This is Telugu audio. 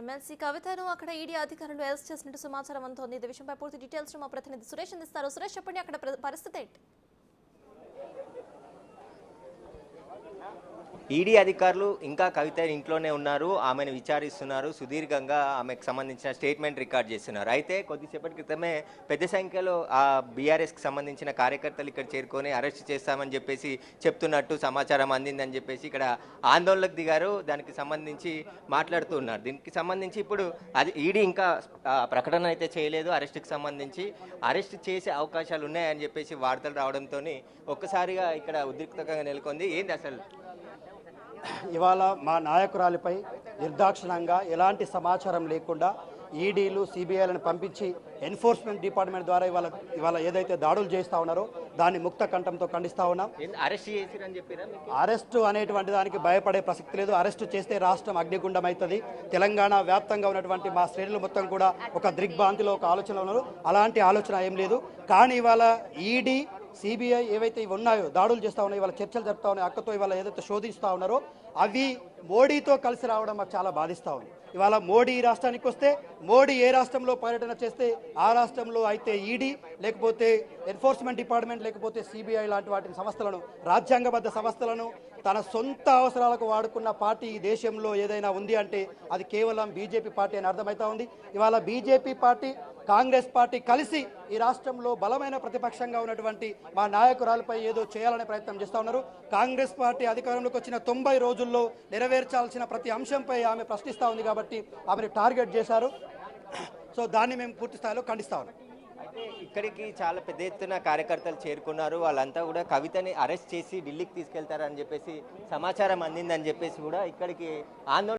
ఎమ్మెల్సీ కవితను అక్కడ ఈడీ అధికారులు అరెస్ట్ చేసినట్టు సమాచారం అందుతోంది ఇది విషయంపై పూర్తి డీటెయిల్స్ మా ప్రతినిధి సురేష్ అందిస్తారు. సురేష్ చెప్పండి అక్కడ పరిస్థితి ఏంటి? ఈడీ అధికారులు ఇంకా కవిత ఇంట్లోనే ఉన్నారు ఆమెను విచారిస్తున్నారు సుదీర్ఘంగా ఆమెకు సంబంధించిన స్టేట్మెంట్ రికార్డ్ చేస్తున్నారు. అయితే కొద్దిసేపటి క్రితమే పెద్ద సంఖ్యలో ఆ బీఆర్ఎస్కి సంబంధించిన కార్యకర్తలు ఇక్కడ చేరుకొని అరెస్ట్ చేస్తామని చెప్పేసి చెప్తున్నట్టు సమాచారం అందిందని చెప్పేసి ఇక్కడ ఆందోళనకు దిగారు. దానికి సంబంధించి మాట్లాడుతూ ఉన్నారు. దీనికి సంబంధించి ఇప్పుడు అది ఈడీ ఇంకా ప్రకటన అయితే చేయలేదు అరెస్ట్కి సంబంధించి. అరెస్ట్ చేసే అవకాశాలు ఉన్నాయని చెప్పేసి వార్తలు రావడంతో ఒక్కసారిగా ఇక్కడ ఉద్రిక్తంగా నెలకొంది. ఏంది అసలు ఇవాళ మా నాయకురాలిపై నిర్దాక్షిణంగా ఎలాంటి సమాచారం లేకుండా ఈడీలు సిబిఐలను పంపించి ఎన్ఫోర్స్మెంట్ డిపార్ట్మెంట్ ద్వారా ఇవాళ ఇవాళ ఏదైతే దాడులు చేస్తూ ఉన్నారో దాన్ని ముక్త కంఠంతో ఖండిస్తా ఉన్నాం. అరెస్ట్ అనేటువంటి దానికి భయపడే ప్రసక్తి లేదు. అరెస్టు చేస్తే రాష్ట్రం అగ్నిగుండం అవుతుంది. తెలంగాణ వ్యాప్తంగా ఉన్నటువంటి మా శ్రేణులు మొత్తం కూడా ఒక దిగ్భ్రాంతిలో ఒక ఆలోచన ఉన్నారు. అలాంటి ఆలోచన ఏం లేదు. కానీ ఇవాళ ఈడీ సిబిఐ ఏవైతే ఇవి ఉన్నాయో దాడులు చేస్తా ఉన్నాయో ఇవాళ చర్చలు జరుపుతా ఉన్నాయి అక్కతో ఇవాళ ఏదైతే శోధిస్తూ ఉన్నారో అవి మోడీతో కలిసి రావడం మాకు చాలా బాధిస్తూ ఉంది. ఇవాళ మోడీ ఈ రాష్ట్రానికి వస్తే మోడీ ఏ రాష్ట్రంలో పర్యటన చేస్తే ఆ రాష్ట్రంలో అయితే ఈడీ లేకపోతే ఎన్ఫోర్స్మెంట్ డిపార్ట్మెంట్ లేకపోతే సిబిఐ లాంటి వాటి సంస్థలను రాజ్యాంగబద్ధ సంస్థలను తన సొంత అవసరాలకు వాడుకున్న పార్టీ ఈ దేశంలో ఏదైనా ఉంది అంటే అది కేవలం బీజేపీ పార్టీ అని అర్థమవుతా ఉంది. ఇవాళ బీజేపీ పార్టీ కాంగ్రెస్ పార్టీ కలిసి ఈ రాష్ట్రంలో బలమైన ప్రతిపక్షంగా ఉన్నటువంటి మా నాయకురాలపై ఏదో చేయాలనే ప్రయత్నం చేస్తూ ఉన్నారు. కాంగ్రెస్ పార్టీ అధికారంలోకి వచ్చిన తొంభై రోజుల్లో నెరవేర్చాల్సిన ప్రతి అంశంపై ఆమె ప్రశ్నిస్తూ ఉంది కాబట్టి ఆమెను టార్గెట్ చేశారు. సో దాన్ని మేము పూర్తి స్థాయిలో ఖండిస్తా ఉన్నాం. ఇక్కడికి చాలా పెద్ద ఎత్తున కార్యకర్తలు చేరుకున్నారు. వాళ్ళంతా కూడా కవితని అరెస్ట్ చేసి ఢిల్లీకి తీసుకెళ్తారని చెప్పేసి సమాచారం అందిందని చెప్పేసి కూడా ఇక్కడికి ఆందోళన